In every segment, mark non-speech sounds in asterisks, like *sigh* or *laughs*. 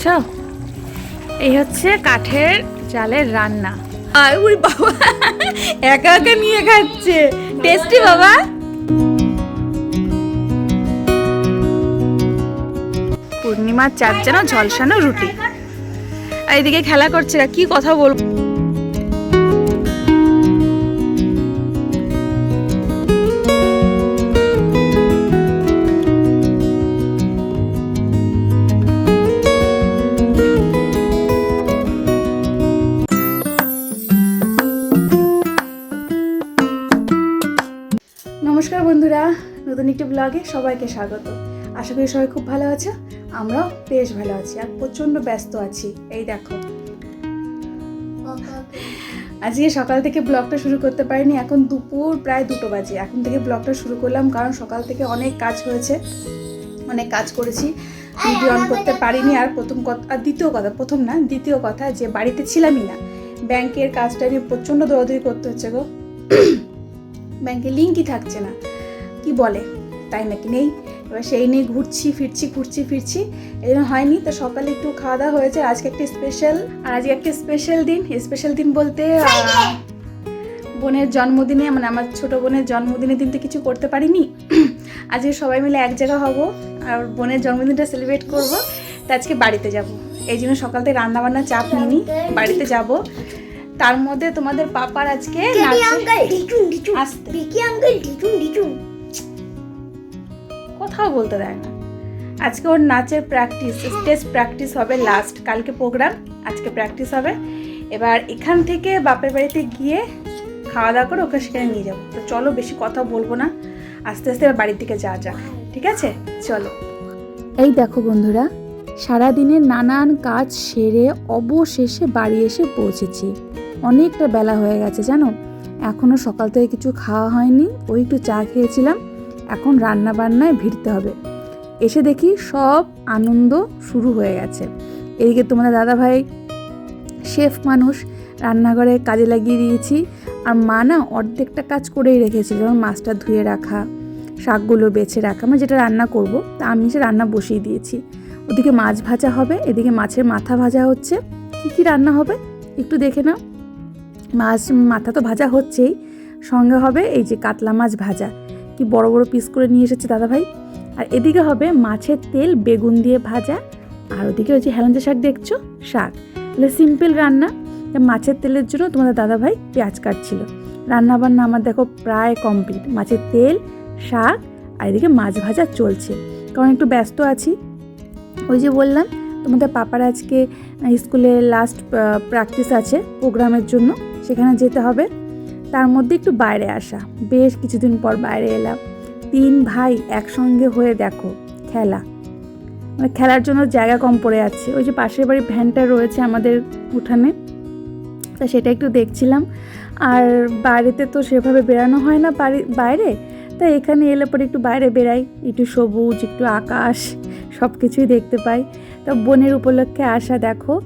দেখছ এই হচ্ছে কাঠের চালের রান্না। আর ওই বাবা একা একা নিয়ে খাচ্ছে। টেস্টি বাবা। পূর্ণিমার চার যেন ঝলসানো রুটি। আর এদিকে খেলা করছে কি কথা বলব? ব্লগে সবাইকে স্বাগত। আশা করি সবাই খুব ভালো আছে। আমরাও বেশ ভালো আছি আর প্রচণ্ড ব্যস্ত আছি। এই দেখো। আজকে সকাল থেকে ব্লগটা শুরু করতে পারিনি, এখন দুপুর প্রায় দুটো বাজে। এখন থেকে ব্লগটা শুরু করলাম কারণ সকাল থেকে অনেক কাজ হয়েছে, অনেক কাজ করেছি। ভিডিও অন করতে পারিনি আর প্রথম কথা আর দ্বিতীয় কথা, প্রথম না, দ্বিতীয় কথা যে বাড়িতে ছিলামই না। ব্যাংকের কাজটা নিয়ে প্রচণ্ড দৌড়াদৌড়ি করতে হচ্ছে গো। ব্যাংকে লিঙ্কই থাকছে না। কি বলে? তাই নাকি নেই? এবার সেই নিয়ে ঘুরছি ফিরছি ঘুরছি ফিরছি। এই জন্য হয়নি তো সকালে একটু খাওয়া দাওয়া হয়েছে। আজকে একটা স্পেশাল আর আজকে একটা স্পেশাল দিন। স্পেশাল দিন বলতে বোনের জন্মদিনে মানে আমার ছোট বোনের জন্মদিনের দিন তো কিছু করতে পারিনি। *clears throat* আজকে সবাই মিলে এক জায়গা হব আর বোনের জন্মদিনটা সেলিব্রেট করব। তো আজকে বাড়িতে যাব। এই জন্য সকাল থেকে রান্না বান্না চাপ নিইনি বাড়িতে যাব। তার মধ্যে তোমাদের পাপার আজকে আস্তে। কথাও বলতে দেয় না। আজকে ওর নাচের প্র্যাকটিস স্টেজ প্র্যাকটিস হবে লাস্ট কালকে প্রোগ্রাম আজকে প্র্যাকটিস হবে। এবার এখান থেকে বাপের বাড়িতে গিয়ে খাওয়া দাওয়া করে ওকে সেখানে নিয়ে যাব। তো চলো বেশি কথা বলব না। আস্তে আস্তে এবার বাড়ির দিকে যা যাক, ঠিক আছে? চলো। এই দেখো বন্ধুরা সারাদিনের নানান কাজ সেরে অবশেষে বাড়ি এসে পৌঁছেছি। অনেকটা বেলা হয়ে গেছে, জানো? এখনও সকাল থেকে কিছু খাওয়া হয়নি, ওই একটু চা খেয়েছিলাম। এখন রান্না বান্নায় ভিড়তে হবে। এসে দেখি সব আনন্দ শুরু হয়ে গেছে। এদিকে তোমাদের দাদাভাই শেফ মানুষ, রান্নাঘরে কাজে লাগিয়ে দিয়েছি। আর মা না অর্ধেকটা কাজ করেই রেখেছিল যেমন মাছটা ধুয়ে রাখা, শাকগুলো বেছে রাখা মানে যেটা রান্না করব, তা আমি সে রান্না বসিয়ে দিয়েছি। ওদিকে মাছ ভাজা হবে, এদিকে মাছের মাথা ভাজা হচ্ছে। কি কি রান্না হবে? একটু দেখে নাও। মাছ, মাথা তো ভাজা হচ্ছেই। সঙ্গে হবে এই যে কাতলা মাছ ভাজা। কি বড় বড় পিস করে নিয়ে এসেছে দাদাভাই? আর এদিকে হবে মাছের তেল, বেগুন দিয়ে ভাজা, আর ওদিকে ওই যে হেলেঞ্চা শাক দেখছ? শাক। তাহলে সিম্পল রান্না। মাছের তেলের জন্য তোমাদের দাদাভাই পেঁয়াজ কাটছিল। রান্না বান্না আমার দেখো প্রায় কমপ্লিট মাছের তেল, শাক, আর এদিকে মাছ ভাজা চলছে। কারণ একটু ব্যস্ত আছি। ওই যে বললাম, তোমাদের পাপার আজকে স্কুলে লাস্ট প্র্যাকটিস আছে প্রোগ্রামের জন্য। সেখানে যেতে হবে। তার মধ্যে একটু বাইরে আসা। বেশ কিছুদিন পর বাইরে এলাম। তিন ভাই একসঙ্গে হয়ে দেখো, খেলা। মানে খেলার জন্য জায়গা কম পড়ে যাচ্ছে ওই যে পাশের বাড়ির ভ্যানটা রয়েছে আমাদের উঠানে, তা সেটা একটু দেখছিলাম। আর বাড়িতে তো সেভাবে বেরানো হয় না বাড়ি, বাইরে। তা এখানে এলে পরে একটু বাইরে বেরাই একটু সবুজ, একটু আকাশ সব কিছুই দেখতে পাই। তা বোনের উপলক্ষে আসা দেখো,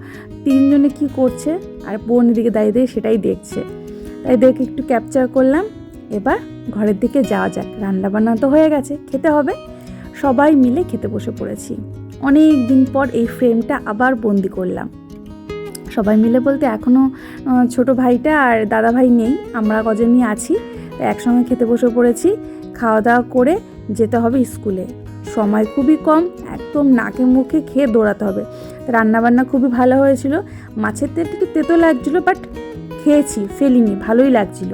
তিনজনে কি করছে? আর বোন এদিকে দাঁড়িয়ে সেটাই দেখছে। তাই দেখে একটু ক্যাপচার করলাম। এবার ঘরের দিকে যাওয়া যাক। রান্না বান্না তো হয়ে গেছে, খেতে হবে। সবাই মিলে খেতে বসে পড়েছি। অনেক দিন পর এই ফ্রেমটা আবার বন্দি করলাম। সবাই মিলে বলতে এখনও ছোট ভাইটা আর দাদা ভাই নেই, আমরা কজনই আছি। একসঙ্গে খেতে বসে পড়েছি। খাওয়া দাওয়া করে যেতে হবে স্কুলে। সময় খুবই কম, একদম নাকে মুখে খেয়ে দৌড়াতে হবে। রান্নাবান্না খুবই ভালো হয়েছিল। মাছের তেল একটু তেতো লাগছিল বাট খেয়েছি, ফেলিনি, ভালোই লাগছিল।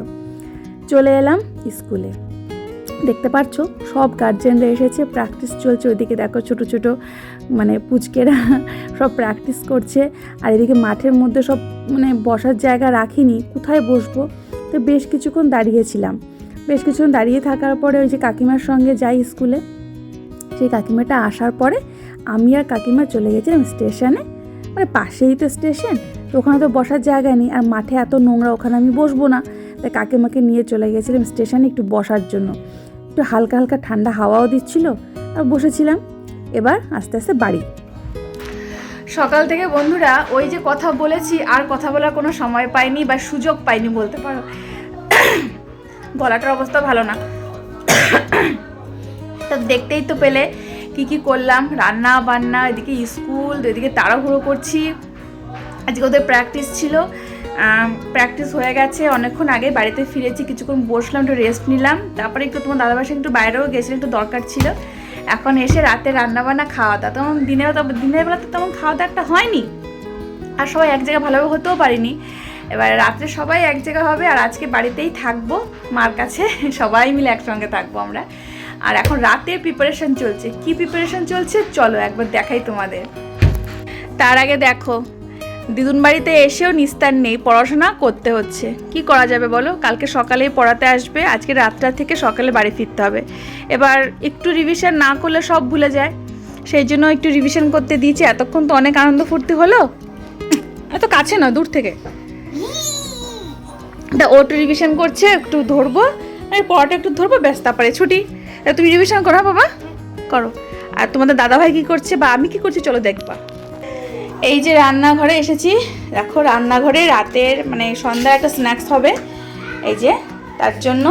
চলে এলাম স্কুলে। দেখতে পাচ্ছ, সব গার্জেনরা এসেছে প্র্যাকটিস চলছে, ওইদিকে দেখো ছোট ছোট মানে পুচকেরা *laughs* সব প্র্যাকটিস করছে, আর এদিকে মাঠের মধ্যে সব মানে বসার জায়গা রাখিনি, কোথায় বসবো? তো বেশ কিছুক্ষণ দাঁড়িয়েছিলাম। বেশ কিছুক্ষণ দাঁড়িয়ে থাকার পরে ওই যে কাকিমার সঙ্গে যাই স্কুলে, সেই কাকিমাটা আসার পরে আমি আর কাকিমা চলে গেছিলাম স্টেশনে মানে পাশেই তো স্টেশন তো ওখানে তো বসার জায়গা নেই, আর মাঠে এত নোংরা ওখানে আমি বসবো না। তাই কাকিমাকে নিয়ে চলে গেছিলাম স্টেশনে একটু বসার জন্য। একটু হালকা হালকা ঠান্ডা হাওয়াও দিচ্ছিল, আর বসেছিলাম। এবার আস্তে আস্তে বাড়ি। সকাল থেকে বন্ধুরা, ওই যে কথা বলেছি, আর কথা বলার কোনো সময় পাইনি বা সুযোগ পাইনি বলতে পারো। গলাটার অবস্থা ভালো না। তা দেখতেই তো পেলে, কি কি করলাম, রান্না বান্না, এদিকে স্কুল এদিকে তাড়াহুড়ো করছি। আজকে ওদের প্র্যাকটিস ছিল। প্র্যাকটিস হয়ে গেছে। অনেকক্ষণ আগে বাড়িতে ফিরেছি, কিছুক্ষণ বসলাম, একটু রেস্ট নিলাম। তারপরে একটু তোমার দাদাবার সাথে একটু বাইরেও গেছিলাম, একটু দরকার ছিল। এখন এসে রাতে রান্না বান্না খাওয়া দাওয়া তেমন দিনের দিনের বেলাতে তেমন খাওয়া দাওয়া একটা হয়নি। আর সবাই এক জায়গায় ভালোভাবে হতেও পারিনি। এবার রাত্রে সবাই এক জায়গা হবে আর আজকে বাড়িতেই থাকব, মার কাছে। সবাই মিলে একসঙ্গে থাকব আমরা। আর এখন রাতে প্রিপারেশন চলছে। কি প্রিপারেশন চলছে? চলো একবার দেখাই তোমাদের। তার আগে দেখো দিদুন বাড়িতে এসেও নিস্তার নেই, পড়াশোনা করতে হচ্ছে। কি করা যাবে বলো? কালকে সকালেই পড়াতে আসবে, আজকে রাতটা থেকে সকালে বাড়ি ফিরতে হবে। এবার একটু রিভিশন না করলে সব ভুলে যায়। সেই জন্য একটু রিভিশন করতে দিয়েছি, এতক্ষণ তো অনেক আনন্দ ফুর্তি হলো। এত কাছে না দূর থেকে। তা ও একটু রিভিশন করছে, একটু ধরবো। আমি পড়াটা একটু ধরবো, ব্যাস, তারপরে ছুটি। তুমি রিভিশন করো হ্যাঁ বাবা? করো। আর তোমাদের দাদাভাই কি করছে বা আমি কি করছি, চলো দেখবা। এই যে রান্নাঘরে এসেছি দেখো রান্নাঘরে রাতের মানে সন্ধ্যায় একটা স্ন্যাক্স হবে। এই যে তার জন্য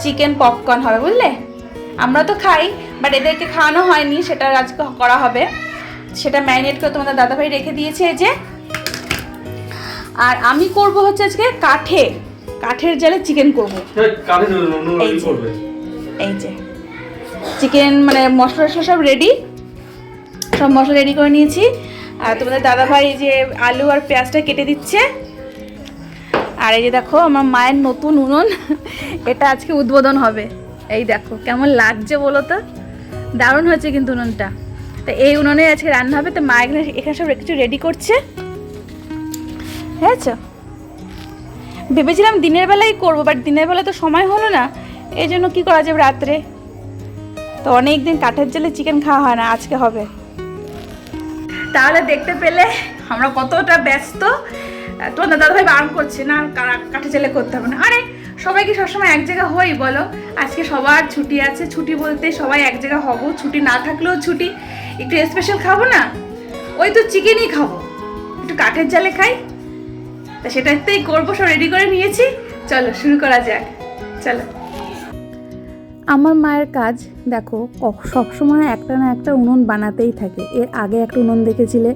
চিকেন পপকর্ন হবে বুঝলে? আমরা তো খাই বাট এদেরকে খাওয়ানো হয়নি সেটা আজকে করা হবে। সেটা ম্যারিনেট করে তোমাদের দাদাভাই রেখে দিয়েছে এই যে। আর আমি করব হচ্ছে আজকে কাঠে কাঠের জালে চিকেন করব। অন্য এই যে। এই যে। চিকেন মানে মশলা টশলা সব রেডি সব মশলা রেডি করে নিয়েছি। আর তোমাদের দাদাভাই এই যে আলু আর পেঁয়াজটা কেটে দিচ্ছে। আর এই যে দেখো, আমার মায়ের নতুন উনুন, এটা আজকে উদ্বোধন হবে। এই দেখো, কেমন লাগছে বলো তো? দারুণ হয়েছে কিন্তু উনুনটা। তো এই উনুনে আজকে রান্না হবে, তো মা এখানে এখানে সব কিছু রেডি করছে। হয়েছে? ভেবেছিলাম দিনের বেলায় করব বাট দিনের বেলা তো সময় হলো না। এই জন্য কী করা যাবে রাত্রে? তো অনেক দিন কাঠের জালে চিকেন খাওয়া হয় না, আজকে হবে। তাহলে দেখতে পেলে আমরা কতটা ব্যস্ত। তোমার দাদাভাই বারণ করছে, না কা- কাঠের জালে করতে হবে না। আরে, সবাই কি সবসময় এক জায়গা হই বলো? আজকে সবার ছুটি আছে, ছুটি বলতে সবাই এক জায়গা হব, ছুটি না থাকলেও ছুটি। একটু স্পেশাল খাব না? ওই তো চিকেনই খাব। একটু কাঠের জালে খাই। তা সেটাতেই করব, সব রেডি করে নিয়েছি। চলো, শুরু করা যাক। চলো। আমার মায়ের কাজ, দেখো সবসময় একটা না একটা উনুন বানাতেই থাকে। এর আগে একটা উনুন দেখেছিলে?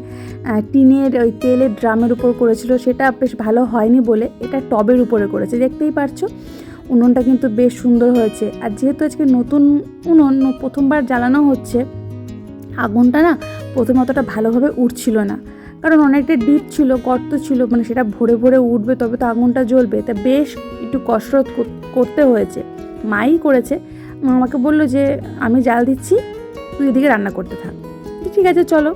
টিনের ওই তেলের ড্রামের উপর করেছিল, সেটা বেশ ভালো হয়নি বলে এটা টবের উপরে করেছে। দেখতেই পারছ? উনুনটা কিন্তু বেশ সুন্দর হয়েছে। আর যেহেতু আজকে নতুন উনুন প্রথমবার জ্বালানো হচ্ছে, আগুনটা না প্রথমে অতটা ভালোভাবে উঠছিল না। কারণ অনেকটা ডিপ ছিল, গর্ত ছিল মানে সেটা ভরে ভরে উঠবে, তবে তো আগুনটা জ্বলবে। তা বেশ একটু কসরত করতে হয়েছে। মাই করেছে আমাকে বলল যে, আমি জাল দিচ্ছি, তুই এদিকে রান্না করতে থাক। ঠিক আছে, চলো।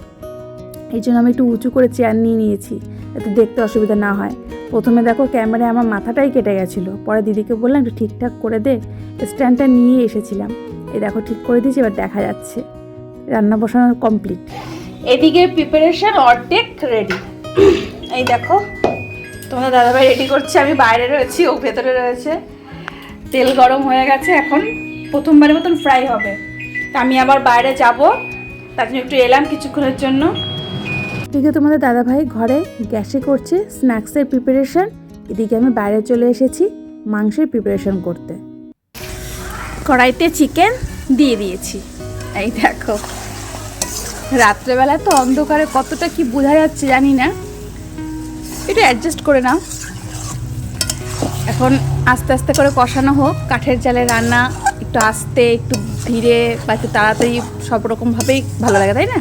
এই জন্য আমি একটু উঁচু করে চেয়ার নিয়ে নিয়েছি, যাতে দেখতে অসুবিধা না হয়। প্রথমে দেখো ক্যামেরায় আমার মাথাটাই কেটে গেছিল। পরে দিদিকে বললাম, একটু ঠিকঠাক করে দে। স্ট্যান্ডটা নিয়ে এসেছিলাম। এই দেখো, ঠিক করে দিয়েছি, এবার দেখা যাচ্ছে। রান্না বসানো কমপ্লিট এদিকে প্রিপারেশন অর্ধেক রেডি এই দেখো, তোমাদের দাদাভাই রেডি করছে। আমি বাইরে রয়েছি, ও ভেতরে রয়েছে। তেল গরম হয়ে গেছে এখন। প্রথমবারের মতন ফ্রাই হবে। তা আমি আবার বাইরে যাব। তার জন্য একটু এলাম কিছুক্ষণের জন্য। এদিকে তোমাদের দাদাভাই ঘরে গ্যাসে করছে স্ন্যাক্সের প্রিপারেশন এদিকে আমি বাইরে চলে এসেছি মাংসের প্রিপারেশন করতে। কড়াইতে চিকেন দিয়ে দিয়েছি। এই দেখো। রাত্রেবেলা তো অন্ধকারে কতটা কি বোঝা যাচ্ছে জানি না। একটু অ্যাডজাস্ট করে নাও। এখন আস্তে আস্তে করে কষানো হোক কাঠের জালে রান্না একটু আস্তে, একটু ধীরে বা একটু তাড়াতাড়ি সব রকমভাবেই ভালো লাগে, তাই না?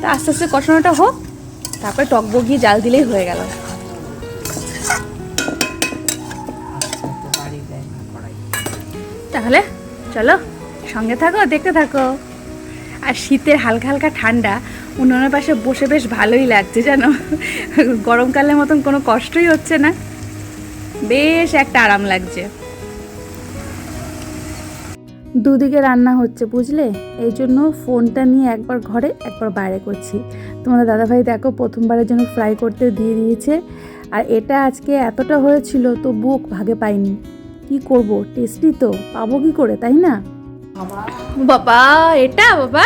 তা আস্তে আস্তে কষানোটা হোক, তারপরে টক বগিয়ে জাল দিলেই হয়ে গেল। তাহলে চলো, সঙ্গে থাকো, দেখতে থাকো। আর শীতের হালকা হালকা ঠান্ডা, উনুনের পাশে বসে বেশ ভালোই লাগছে, জানো? গরমকালের মতন কোনো কষ্টই হচ্ছে না। বেশ একটা আরাম লাগছে। দুদিকে রান্না হচ্ছে বুঝলে? এই জন্য ফোনটা নিয়ে একবার ঘরে একবার বাইরে করছি। তোমাদের দাদাভাই দেখো প্রথমবারের জন্য ফ্রাই করতে দিয়ে দিয়েছে। আর এটা আজকে এতটা হয়েছিল তো বুক ভাগে পাইনি। কি করব? টেস্টি তো পাবো কি করে তাই না? বাবা এটা বাবা?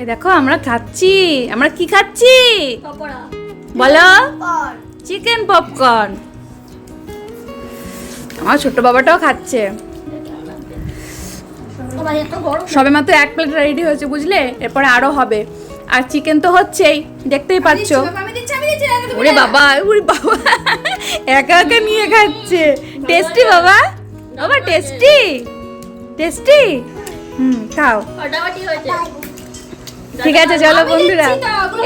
এ দেখো আমরা খাচ্ছি। আমরা কি খাচ্ছি? বলো। চিকেন পপকর্ন আমার ছোট বাবাটাও খাচ্ছে। সবে মাত্র এক প্লেট রেডি হয়েছে বুঝলে? এরপরে আরও হবে। আর চিকেন তো হচ্ছেই দেখতেই পাচ্ছ। ওরে বাবা ওরে বাবা। একা একা নিয়ে খাচ্ছে। টেস্টি বাবা। বাবা। টেস্টি টেস্টি হুম খাও। ফাটাফাটি হয়েছে। ঠিক আছে চলো বন্ধুরা।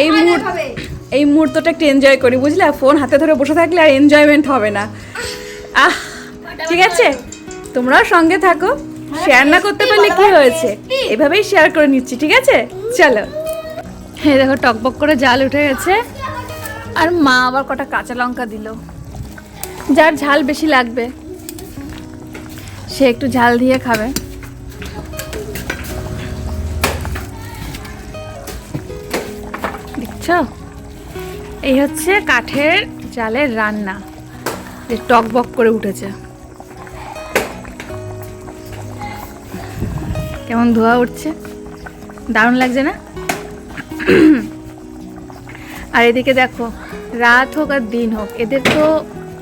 এই মুহূর্ত এই মুহূর্তটা একটু এনজয় করি বুঝলে? ফোন হাতে ধরে বসে থাকলে আর এনজয়মেন্ট হবে না। আহ ঠিক আছে? তোমরাও সঙ্গে থাকো। শেয়ার না করতে পারলে কি হয়েছে? এভাবেই শেয়ার করে নিচ্ছি, ঠিক আছে? চলো। হ্যাঁ দেখো, টকবক করে জাল উঠে গেছে। আর মা আবার কটা কাঁচা লঙ্কা দিল। যার ঝাল বেশি লাগবে, সে একটু ঝাল দিয়ে খাবে। এই হচ্ছে কাঠের জালের রান্না, যে টক বক করে উঠেছে। কেমন ধোয়া উঠছে? দারুণ লাগছে না? আর এদিকে দেখো, রাত হোক আর দিন হোক, এদের তো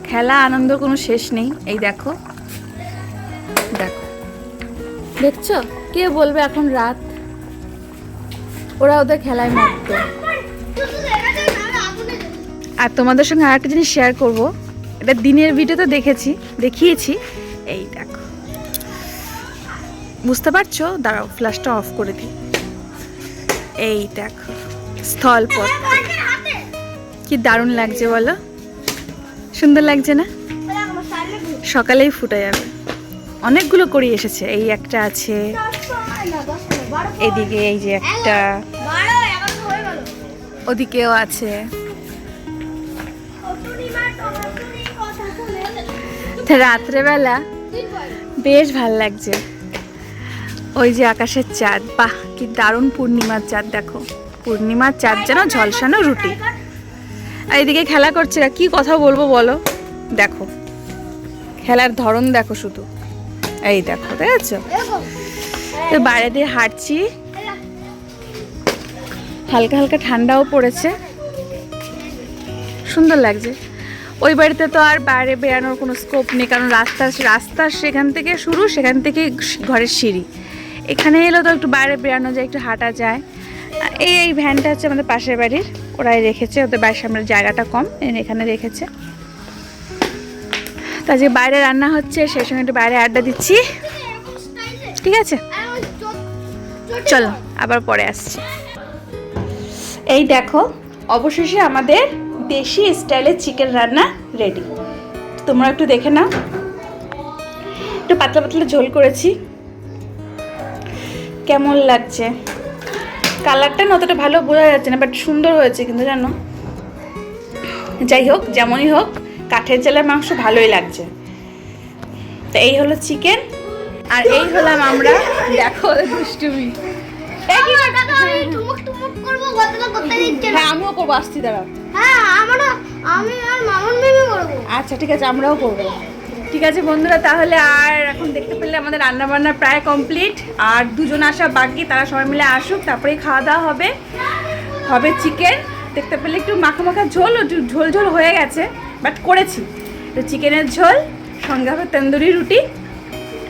খেলা আনন্দ কোনো শেষ নেই, এই দেখো। দেখো। দেখছ? কে বলবে এখন রাত? ওরা ওদের খেলায় মত্ত। আর তোমাদের সঙ্গে আরেকটা জিনিস শেয়ার করব। এটা দিনের ভিডিওতে দেখেছি, দেখিয়েছি। এই দেখো। বুঝতে পারছ? দাঁড়াও, ফ্ল্যাশটা অফ করে দিই। এই দেখো স্থলপথ কি দারুণ লাগছে বলো? সুন্দর লাগছে না? সকালেই ফুটে যাবে। অনেকগুলো করি এসেছে, এই একটা আছে। এদিকে এই যে একটা। ওদিকেও আছে। রাত্রেবেলা বেশ ভালো লাগছে। ওই যে আকাশের চাঁদ। বাহ, কি দারুণ পূর্ণিমার চাঁদ, দেখো। পূর্ণিমার চাঁদ যেন ঝলসানো রুটি। আর এদিকে খেলা করছে। কি কথা বলব বলো? দেখো, খেলার ধরন দেখো শুধু। এই দেখো, দেখেছ? তো বাইরে দিয়ে হাঁটছি। হালকা হালকা ঠান্ডাও পড়েছে। সুন্দর লাগছে। ওই বাড়িতে তো আর বাইরে বেরানোর কোনো স্কোপ নেই, কারণ রাস্তা রাস্তা সেখান থেকে শুরু, সেখান থেকে ঘরের সিঁড়ি। এখানে এলেও তো একটু বাইরে বেরানো যায়, একটু হাঁটা যায়। এই এই ভ্যানটা হচ্ছে আমাদের পাশের বাড়ির, ওরাই রেখেছে, ওদের বাড়ির সামনের জায়গাটা কম এখানে রেখেছে। তা যে বাইরে রান্না হচ্ছে, সেই সঙ্গে একটু বাইরে আড্ডা দিচ্ছি। ঠিক আছে? চলো, আবার পরে আসছি। এই দেখো, অবশেষে আমাদের দেশি স্টাইলের চিকেন রান্না রেডি। তোমরা একটু দেখে নাও। একটু পাতলা পাতলা ঝোল করেছি। কেমন লাগছে? কালারটা না অতটা ভালো বোঝা যাচ্ছে না বাট সুন্দর হয়েছে কিন্তু জানো? যাই হোক যেমনই হোক কাঠের জেলার মাংস ভালোই লাগছে। তো এই হলো চিকেন আর এই হলাম আমরা দেখো দুষ্টুমি। হ্যাঁ আমিও করব আসছি দাঁড়াও। করব। আচ্ছা ঠিক আছে আমরাও করব। ঠিক আছে বন্ধুরা, তাহলে আর এখন দেখতে পেলে আমাদের রান্না বান্না প্রায় কমপ্লিট আর দুজন আসা বাকি, তারা সবাই মিলে আসুক তারপরে খাওয়া দাওয়া হবে। হবে চিকেন দেখতে পেলে একটু মাখা মাখা ঝোল, একটু ঝোল ঝোল হয়ে গেছে বাট করেছি। তো চিকেনের ঝোল, সঙ্গে হবে তন্দুরি রুটি।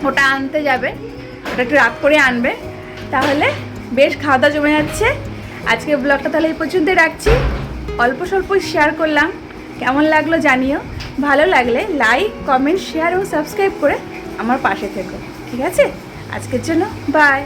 ওটা আনতে যাবে, ওটা একটু রাত করে আনবে। তাহলে বেশ খাওয়া দাওয়া জমে যাচ্ছে। আজকে ব্লগটা তাহলে এই পর্যন্তই রাখছি। অল্প স্বল্প শেয়ার করলাম। কেমন লাগল জানিও। ভালো লাগলে লাইক, কমেন্ট, শেয়ার ও সাবস্ক্রাইব করে আমার পাশে থেকো। ঠিক আছে? আজকের জন্য বাই।